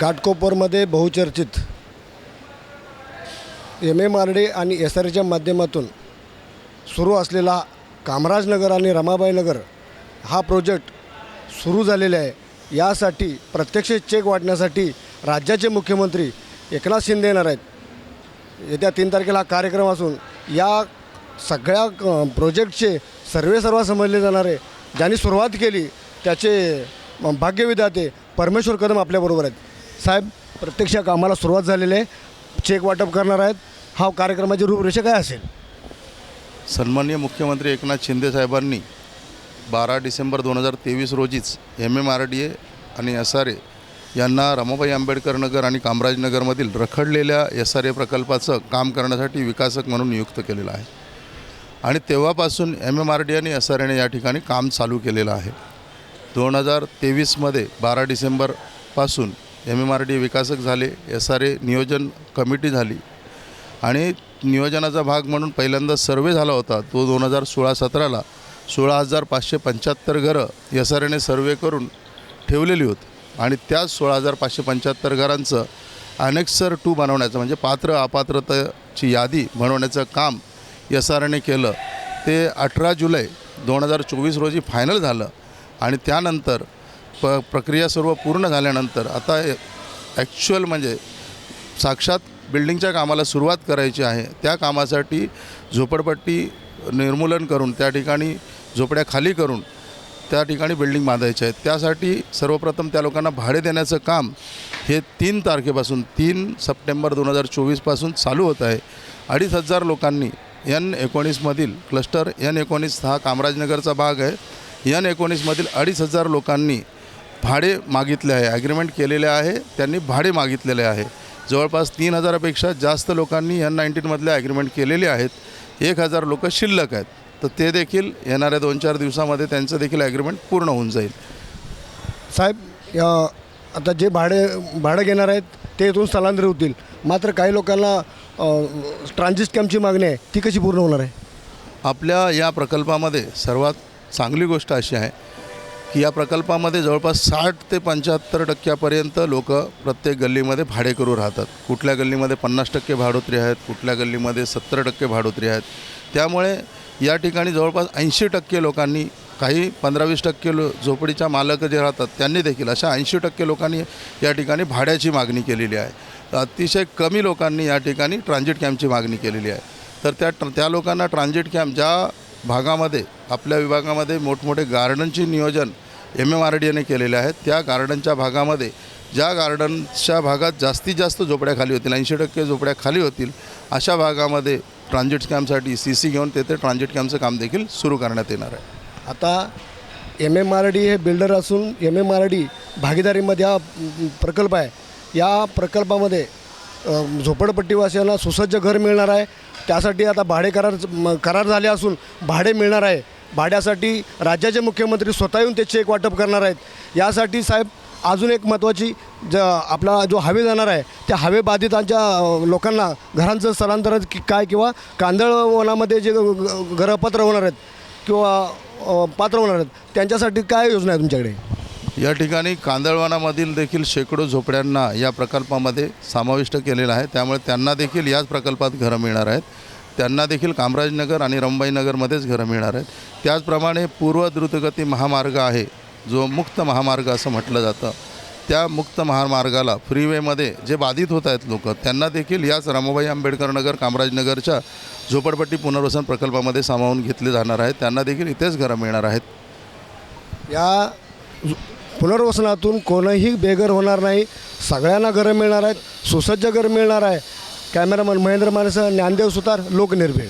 घाटकोपरमध्ये बहुचर्चित. M M R D आणि S R एच्या माध्यमातून सुरू असलेला कामराजनगर आणि रमाबाई नगर हा प्रोजेक्ट सुरू झालेला आहे. यासाठी प्रत्यक्ष चेक वाटण्यासाठी राज्याचे मुख्यमंत्री एकनाथ शिंदे येणार आहेत. येत्या तीन तारखेला हा कार्यक्रम असून या सगळ्या प्रोजेक्टचे सर्वे सर्व समजले जाणारे ज्यांनी सुरुवात केली त्याचे भाग्यविधाते परमेश्वर कदम आपल्याबरोबर आहेत. साहेब प्रत्यक्ष कामाला सुरुवात झालेली आहे. चेक वाटप करणार आहेत. हा कार्यक्रमाची रूपरेषा काय असेल? सन्माननीय मुख्यमंत्री एकनाथ शिंदे साहेबांनी बारा डिसेंबर दोन हजार तेवीस रोजीच M M R D A आणि एस आर ए यांना रमाबाई आंबेडकर नगर आणि कामराजनगरमधील रखडलेल्या एस आर ए प्रकल्पाचं काम करण्यासाठी विकासक म्हणून नियुक्त केलेलं आहे. आणि तेव्हापासून एम एम आर डी आणि एस आर एने या ठिकाणी काम चालू केलेलं आहे. दोन हजार तेवीसमध्ये बारा डिसेंबरपासून एम एम आर डी विकासक झाले एस आर ए नियोजन कमिटी झाली. आणि नियोजनाचा भाग म्हणून पहिल्यांदा सर्वे झाला होता तो दोन हजार सोळा सतराला. सोळा हजार पाचशे पंच्याहत्तर घरं एस आर एने सर्वे करून ठेवलेली होती. आणि त्याच सोळा हजार पाचशे पंच्याहत्तर घरांचं अनेक्सर टू बनवण्याचं म्हणजे पात्र अपात्रतेची यादी बनवण्याचं काम एस आर एने केलं. ते अठरा जुलै दोन हजार चोवीस रोजी फायनल झालं. आणि त्यानंतर प प्रक्रिया सर्व पूर्ण झाल्यानंतर आता ॲक्च्युअल म्हणजे साक्षात बिल्डिंगच्या कामाला सुरुवात करायची आहे. त्या कामासाठी झोपडपट्टी निर्मूलन करून त्या ठिकाणी झोपड्या खाली करून त्या ठिकाणी बिल्डिंग बांधायच्या आहेत. त्यासाठी सर्वप्रथम त्या लोकांना भाडे देण्याचं काम हे तीन तारखेपासून तीन सप्टेंबर दोन हजार चोवीसपासून चालू होत आहे. अडीच हजार लोकांनी एन एकोणीसमधील क्लस्टर एन एकोणीस हा कामराजनगरचा भाग आहे. एन एकोणीसमधील अडीच हजार लोकांनी भाडे मागितले आहे ॲग्रीमेंट केलेले आहे त्यांनी भाडे मागितलेले आहे. जवळपास तीन हजारापेक्षा जास्त लोकांनी एन नाईन्टीनमधले ॲग्रीमेंट केलेले आहेत. एक हजार लोक शिल्लक आहेत. तर ते देखील येणाऱ्या दोन चार दिवसामध्ये त्यांचं देखील ॲग्रीमेंट पूर्ण होऊन जाईल. साहेब आता जे भाडे भाडं घेणार आहेत ते इथून स्थलांतरित होतील. मात्र काही लोकांना ट्रान्झिट कॅम्पची मागणी आहे ती कशी पूर्ण होणार आहे? आपल्या या प्रकल्पामध्ये सर्वात चांगली गोष्ट अशी आहे की या प्रकल्पामध्ये जवळपास साठ ते पंच्याहत्तर टक्क्यापर्यंत लोक प्रत्येक गल्लीमध्ये भाडेकरू राहतात. कुठल्या गल्लीमध्ये पन्नास टक्के भाडोत्री आहेत कुठल्या गल्लीमध्ये सत्तर टक्के भाडोत्री आहेत. त्यामुळे या ठिकाणी जवळपास ऐंशी टक्के लोकांनी काही पंधरा वीस टक्के लो झोपडीच्या मालक जे राहतात त्यांनी देखील अशा ऐंशी टक्के लोकांनी या ठिकाणी भाड्याची मागणी केलेली आहे. तर अतिशय कमी लोकांनी या ठिकाणी ट्रान्झिट कॅम्पची मागणी केलेली आहे. तर त्या त्या लोकांना ट्रान्झिट कॅम्प ज्या भागामध्ये आपल्या विभागामध्ये मोठमोठे गार्डनचे नियोजन एम एम आर डी एने केलेले आहेत. त्या गार्डनच्या भागामध्ये ज्या गार्डनच्या भागात जास्तीत जास्त झोपड्या खाली होतील ऐंशी टक्के झोपड्या खाली होतील अशा भागामध्ये ट्रान्झिट कॅम्पसाठी सी सी घेऊन तेथे ट्रान्झिट कॅम्पचं काम देखील सुरू करण्यात येणार आहे. आता एम एम आर डी हे बिल्डर असून एम एम आर डी भागीदारीमध्ये हा प्रकल्प आहे. या प्रकल्पामध्ये झोपडपट्टीवासियांना सुसज्ज घर मिळणार आहे. त्यासाठी आता भाडे करार म, करार झाले असून भाडे मिळणार आहे. भाड्यासाठी राज्याचे मुख्यमंत्री स्वतः येऊन ते चेक वाटप करणार आहेत. यासाठी साहेब अजून एक महत्त्वाची ज आपला जो हवे जाणार आहे त्या हवे बाधितांच्या लोकांना घरांचं स्थलांतर काय किंवा कांदळवनामध्ये जे घरं पत्र होणार आहेत किंवा पात्र होणार आहेत त्यांच्यासाठी काय योजना आहे तुमच्याकडे? या ठिकाणी कांदळवानामधील देखील शेकडो झोपड्यांना या प्रकल्पामध्ये समाविष्ट केलेलं आहे. त्यामुळे त्यांना देखील याच प्रकल्पात घरं मिळणार आहेत. त्यांना देखील कामराजनगर आणि रंबाईनगरमध्येच घरं मिळणार आहेत. त्याचप्रमाणे पूर्व द्रुतगती महामार्ग आहे जो मुक्त महामार्ग असं म्हटलं जातं. त्या मुक्त महामार्गाला फ्रीवेमध्ये जे बाधित होत आहेत लोक त्यांना देखील याच रमाबाई आंबेडकर नगर कामराजनगरच्या झोपडपट्टी पुनर्वसन प्रकल्पामध्ये सामावून घेतले जाणार आहेत त्यांना देखील इथेच घरं मिळणार आहेत. या पुनर्वसनातून कोणीही बेघर होणार नाही. सगळ्यांना घरं मिळणार आहेत. सुसज्ज घर मिळणार आहे. कॅमेरामन महेंद्र मानसं ज्ञानदेव सुतार लोकनिर्भीड.